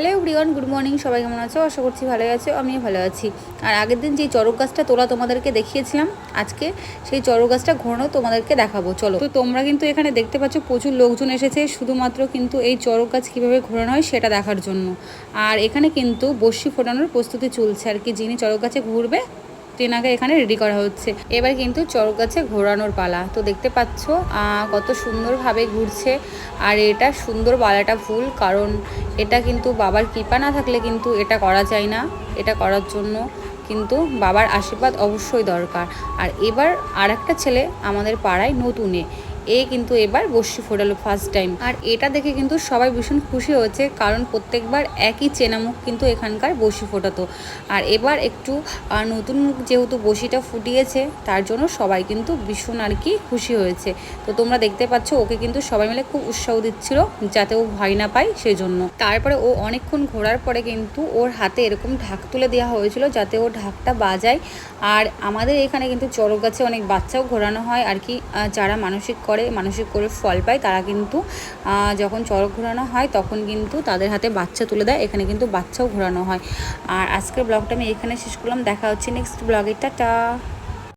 Hello everyone, good morning, সবাই কেমন আছো? আশা করছি ভালো আছো, আমিও ভালো আছি। আর আগের দিন যে চড়ক গাছটা তোলা তোমাদেরকে দেখিয়েছিলাম, আজকে সেই চড়ক গাছটা ঘোরানো তোমাদেরকে দেখাবো। চলো। তো তোমরা কিন্তু এখানে দেখতে পাচ্ছ প্রচুর লোকজন এসেছে, শুধুমাত্র কিন্তু এই চড়ক গাছ কীভাবে ঘোরানো হয় সেটা দেখার জন্য। আর এখানে কিন্তু বসি ফোটানোর প্রস্তুতি চলছে আর কি, যিনি চড়ক গাছে ঘুরবে তেনাকে এখানে রেডি করা হচ্ছে। এবার কিন্তু চড়ক গাছে ঘোরানোর পালা। তো দেখতে পাচ্ছ কত সুন্দরভাবে ঘুরছে। আর এটা সুন্দর বালাটা ফুল, কারণ এটা কিন্তু বাবার কৃপা না থাকলে কিন্তু এটা করা যায় না, এটা করার জন্য কিন্তু বাবার আশীর্বাদ অবশ্যই দরকার। আর এবার আর একটা ছেলে আমাদের পাড়ায় নতুনে। এ কিন্তু এবার বসি ফোটালো ফার্স্ট টাইম আর এটা দেখে কিন্তু সবাই ভীষণ খুশি হয়েছে, কারণ প্রত্যেকবার একই চেনা মুখ কিন্তু এখানকার বসি ফোটাতো। আর এবার একটু নতুন মুখ যেহেতু বসিটা ফুটিয়েছে, তার জন্য সবাই কিন্তু ভীষণ আর কি খুশি হয়েছে। তো তোমরা দেখতে পাচ্ছ, ওকে কিন্তু সবাই মিলে খুব উৎসাহ দিচ্ছিল যাতে ও ভয় না পায় সেই জন্য তারপরে ও অনেকক্ষণ ঘোরার পরে কিন্তু ওর হাতে এরকম ঢাক তুলে দেওয়া হয়েছিল যাতে ও ঢাকটা বাজায়। আর আমাদের এখানে কিন্তু চড়ক গাছে অনেক বাচ্চাও ঘোরানো হয়, আর কি যারা মানসিক করে মানসিক করে ফল পায়, তারা কিন্তু যখন চড়ক ঘোরানো হয় তখন কিন্তু তাদের হাতে বাচ্চা তুলে দেয়, এখানে কিন্তু বাচ্চাও ঘোরানো হয়। আর আজকের ব্লগটা আমি এখানে শেষ করলাম, দেখা হচ্ছে নেক্সট ব্লগে টাটা!